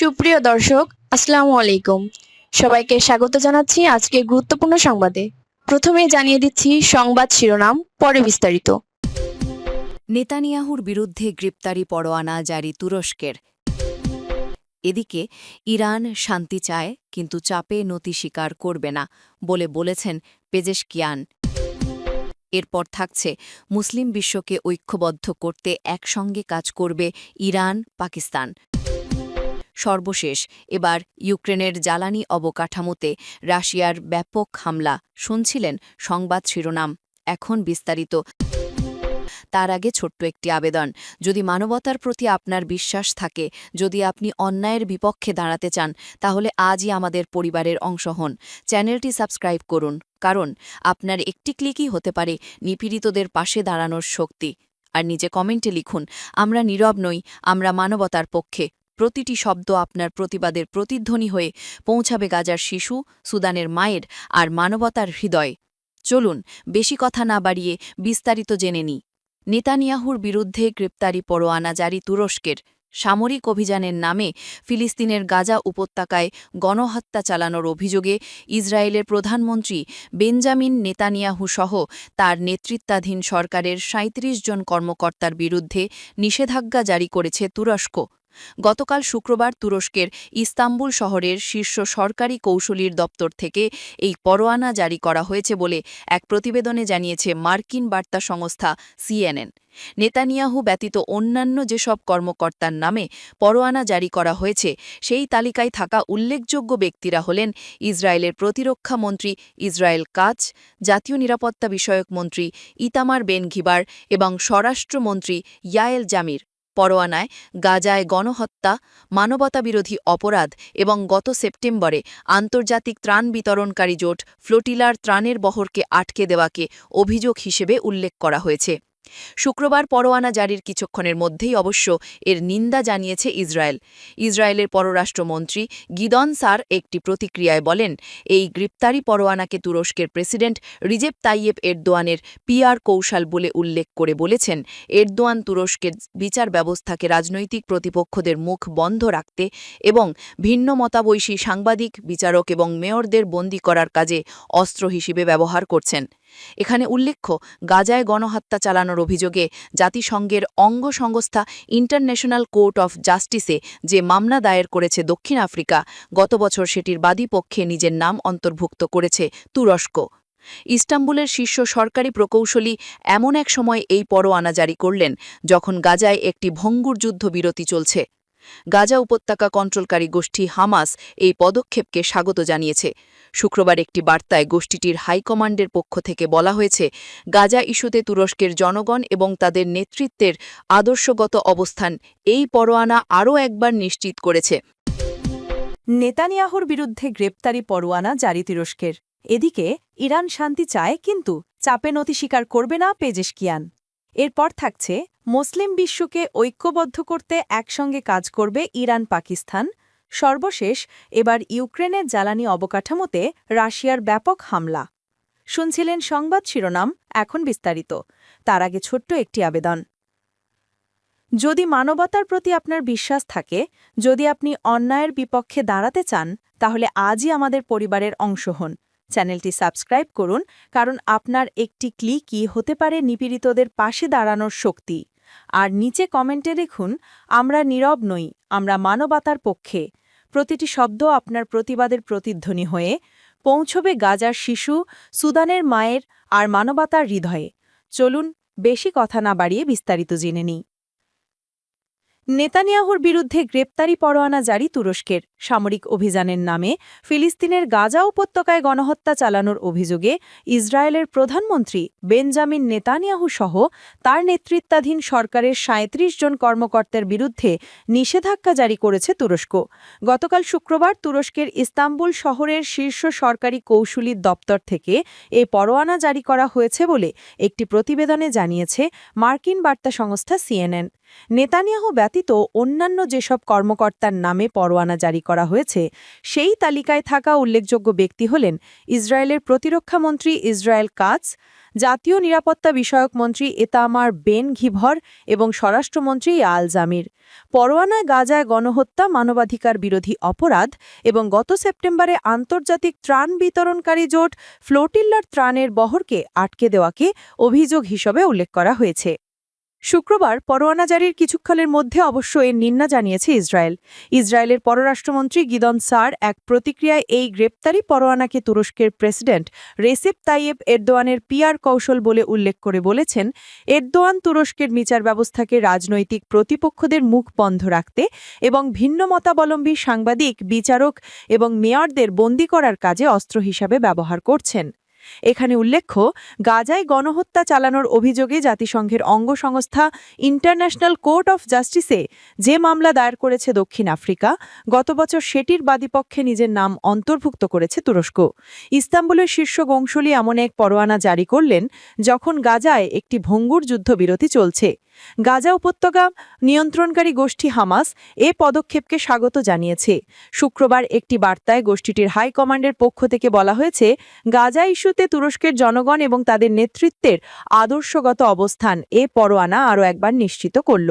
সুপ্রিয় দর্শক, আসসালামু আলাইকুম। সবাইকে স্বাগত জানাচ্ছি আজকে গুরুত্বপূর্ণ সংবাদে। প্রথমে জানিয়ে দিচ্ছি সংবাদ শিরোনাম, পরে বিস্তারিত। নেতানিয়াহুর বিরুদ্ধে গ্রেপ্তারি পরোয়ানা জারি তুরস্কের। এদিকে, ইরান শান্তি চায়, কিন্তু চাপে নতি স্বীকার করবে না, বলে বলেছেন পেজেশকিয়ান। এরপর থাকছে, মুসলিম বিশ্বকে ঐক্যবদ্ধ করতে একসঙ্গে কাজ করবে ইরান, পাকিস্তান। সর্বশেষ। এবার ইউক্রেনের জ্বালানি অবকাঠামোতে রাশিয়ার ব্যাপক হামলা। শুনছিলেন সংবাদ শিরোনাম। এখন বিস্তারিত। তার আগে ছোট্ট একটি আবেদন। যদি মানবতার প্রতি আপনার বিশ্বাস থাকে, যদি আপনি অন্যায়ের বিপক্ষে দাঁড়াতে চান, তাহলে আজই আমাদের পরিবারের অংশ হন। চ্যানেলটি সাবস্ক্রাইব করুন, কারণ আপনার একটি ক্লিকই হতে পারে নিপীড়িতদের পাশে দাঁড়ানোর শক্তি। আর নিজে কমেন্টে লিখুন, আমরা নীরব নই, আমরা মানবতার পক্ষে। প্রতিটি শব্দ আপনার প্রতিবাদের প্রতিধ্বনি হয়ে পৌঁছাবে গাজার শিশু, সুদানের মায়ের আর মানবতার হৃদয়। চলুন, বেশি কথা না বাড়িয়ে বিস্তারিত জেনে নিই। নেতানিয়াহুর বিরুদ্ধে গ্রেপ্তারি পরোয়ানা জারি তুরস্কের। সামরিক অভিযানের নামে ফিলিস্তিনের গাজা উপত্যকায় গণহত্যা চালানোর অভিযোগে ইসরায়েলের প্রধানমন্ত্রী বেঞ্জামিন নেতানিয়াহু সহ তার নেতৃত্বাধীন সরকারের ৩৭ জন কর্মকর্তার বিরুদ্ধে নিষেধাজ্ঞা জারি করেছে তুরস্ক। গতকাল শুক্রবার তুরস্কের ইস্তাম্বুল শহরের শীর্ষ সরকারি কৌশলীর দপ্তর থেকে এই পরোয়ানা জারি করা হয়েছে বলে এক প্রতিবেদনে জানিয়েছে মার্কিন বার্তা সংস্থা সিএনএন। নেতানিয়াহু ব্যতীত অন্যান্য যেসব কর্মকর্তার নামে পরোয়ানা জারি করা হয়েছে, সেই তালিকায় থাকা উল্লেখযোগ্য ব্যক্তিরা হলেন ইসরায়েলের প্রতিরক্ষা মন্ত্রী ইসরায়েল কাচ, জাতীয় নিরাপত্তা বিষয়ক মন্ত্রী ইতামার বেন ঘিবার এবং স্বরাষ্ট্রমন্ত্রী ইয়ায়েল জামির। পরোয়ানায় গাজায় গণহত্যা, মানবতাবিরোধী অপরাধ এবং গত সেপ্টেম্বরে আন্তর্জাতিক ত্রাণ বিতরণকারী জোট ফ্লোটিলার ত্রাণের বহরকে আটকে দেওয়াকে অভিযোগ হিসেবে উল্লেখ করা হয়েছে। শুক্রবার পরোয়ানা জারির কিছুক্ষণের মধ্যেই অবশ্য এর নিন্দা জানিয়েছে ইসরায়েল। ইসরায়েলের পররাষ্ট্রমন্ত্রী গিদন সার একটি প্রতিক্রিয়ায় বলেন, এই গ্রেপ্তারি পরোয়ানাকে তুরস্কের প্রেসিডেন্ট রিজেপ তাইয়েব এরদোয়ানের পিআর কৌশল বলে উল্লেখ করে বলেছেন, এরদোয়ান তুরস্কের বিচার ব্যবস্থাকে রাজনৈতিক প্রতিপক্ষদের মুখ বন্ধ রাখতে এবং ভিন্ন মতাবৈশী সাংবাদিক, বিচারক এবং মেয়রদের বন্দী করার কাজে অস্ত্র হিসেবে ব্যবহার করছেন। এখানে উল্লেখ্য, গাজায় গণহত্যা চালানোর অভিযোগে জাতিসংঘের অঙ্গ সংস্থা ইন্টারন্যাশনাল কোর্ট অফ জাস্টিসে যে মামলা দায়ের করেছে দক্ষিণ আফ্রিকা, গত বছর সেটির বাদী পক্ষে নিজের নাম অন্তর্ভুক্ত করেছে তুরস্ক। ইস্তাম্বুলের শীর্ষ সরকারি প্রকৌশলী এমন এক সময় এই পরোয়ানা জারি করলেন, যখন গাজায় একটি ভঙ্গুর যুদ্ধবিরতি চলছে। গাজা উপত্যকা কন্ট্রোলকারী গোষ্ঠী হামাস এই পদক্ষেপকে স্বাগত জানিয়েছে। শুক্রবার একটি বার্তায় গোষ্ঠীটির হাইকমান্ডের পক্ষ থেকে বলা হয়েছে, গাজা ইস্যুতে তুরস্কের জনগণ এবং তাদের নেতৃত্বের আদর্শগত অবস্থান এই পরোয়ানা আরও একবার নিশ্চিত করেছে। নেতানিয়াহুর বিরুদ্ধে গ্রেপ্তারি পরোয়ানা জারি তুরস্কের। এদিকে, ইরান শান্তি চায়, কিন্তু চাপে নতি স্বীকার করবে না পেজেশকিয়ান। এরপর থাকছে, মুসলিম বিশ্বকে ঐক্যবদ্ধ করতে একসঙ্গে কাজ করবে ইরান, পাকিস্তান। সর্বশেষ, এবার ইউক্রেনের জ্বালানি অবকাঠামোতে রাশিয়ার ব্যাপক হামলা। শুনছিলেন সংবাদ শিরোনাম, এখন বিস্তারিত। তার আগে ছোট্ট একটি আবেদন। যদি মানবতার প্রতি আপনার বিশ্বাস থাকে, যদি আপনি অন্যায়ের বিপক্ষে দাঁড়াতে চান, তাহলে আজই আমাদের পরিবারের অংশ হন। চ্যানেলটি সাবস্ক্রাইব করুন, কারণ আপনার একটি ক্লিকই হতে পারে নিপীড়িতদের পাশে দাঁড়ানোর শক্তি। আর নিচে কমেন্টে লিখুন, আমরা নীরব নই, আমরা মানবতার পক্ষে। প্রতিটি শব্দ আপনার প্রতিবাদের প্রতিধ্বনি হয়ে পৌঁছবে গাজার শিশু, সুদানের মায়ের আর মানবতার হৃদয়ে। চলুন, বেশি কথা না বাড়িয়ে বিস্তারিত জেনে নিই। নেতানিয়াহুর বিরুদ্ধে গ্রেপ্তারি পরোয়ানা জারি তুরস্কের। সামরিক অভিযানের নামে ফিলিস্তিনের গাজা উপত্যকায় গণহত্যা চালানোর অভিযোগে ইসরায়েলের প্রধানমন্ত্রী বেঞ্জামিন নেতানিয়াহু সহ তার নেতৃত্বাধীন সরকারের ৩৭ জন কর্মকর্তার বিরুদ্ধে নিষেধাজ্ঞা জারি করেছে তুরস্ক। গতকাল শুক্রবার তুরস্কের ইস্তাম্বুল শহরের শীর্ষ সরকারি কৌশলীর দপ্তর থেকে এ পরোয়ানা জারি করা হয়েছে বলে একটি প্রতিবেদনে জানিয়েছে মার্কিন বার্তা সংস্থা সিএনএন। নেতানিয়াহু ব্যতীত অন্যান্য যেসব কর্মকর্তার নামে পরোয়ানা জারি করা হয়েছে, সেই তালিকায় থাকা উল্লেখযোগ্য ব্যক্তি হলেন ইসরায়েলের প্রতিরক্ষামন্ত্রী ইসরায়েল কাজ, জাতীয় নিরাপত্তা বিষয়ক মন্ত্রী এতামার বেন ঘিভর এবং স্বরাষ্ট্রমন্ত্রী আল জামির। পরোয়ানায় গাজায় গণহত্যা, মানবাধিকার বিরোধী অপরাধ এবং গত সেপ্টেম্বরে আন্তর্জাতিক ত্রাণ বিতরণকারী জোট ফ্লোটিল্লার ত্রাণের বহরকে আটকে দেওয়াকে অভিযোগ হিসেবে উল্লেখ করা হয়েছে। শুক্রবার পরোয়ানা জারির কিছুক্ষণের মধ্যে অবশ্য এর নিন্দা জানিয়েছে ইসরায়েল। ইসরায়েলের পররাষ্ট্রমন্ত্রী গিদন সার এক প্রতিক্রিয়ায় এই গ্রেপ্তারি পরোয়ানাকে তুরস্কের প্রেসিডেন্ট রেসেপ তাইয়েব এরদোয়ানের পিয়ার কৌশল বলে উল্লেখ করে বলেছেন, এরদোয়ান তুরস্কের বিচার ব্যবস্থাকে রাজনৈতিক প্রতিপক্ষদের মুখ বন্ধ রাখতে এবং ভিন্ন মতাবলম্বী সাংবাদিক, বিচারক এবং মেয়রদের বন্দী করার কাজে অস্ত্র হিসাবে ব্যবহার করছেন। এখানে উল্লেখ্য, গাজায় গণহত্যা চালানোর অভিযোগে জাতিসংঘের অঙ্গ সংস্থা ইন্টারন্যাশনাল কোর্ট অফ জাস্টিসে যে মামলা দায়ের করেছে দক্ষিণ আফ্রিকা, গত বছর সেটির বাদীপক্ষে নিজের নাম অন্তর্ভুক্ত করেছে তুরস্ক। ইস্তাম্বুলের শীর্ষ কৌশলী এমন এক পরোয়ানা জারি করলেন যখন গাজায় একটি ভঙ্গুর যুদ্ধবিরতি চলছে। গাজা উপত্যকা নিয়ন্ত্রণকারী গোষ্ঠী হামাস এ পদক্ষেপকে স্বাগত জানিয়েছে। শুক্রবার একটি বার্তায় গোষ্ঠীটির হাইকমান্ডের পক্ষ থেকে বলা হয়েছে, গাজা ইস্যুতে তুরস্কের জনগণ এবং তাদের নেতৃত্বের আদর্শগত অবস্থান এ পরোয়ানা আরও একবার নিশ্চিত করল।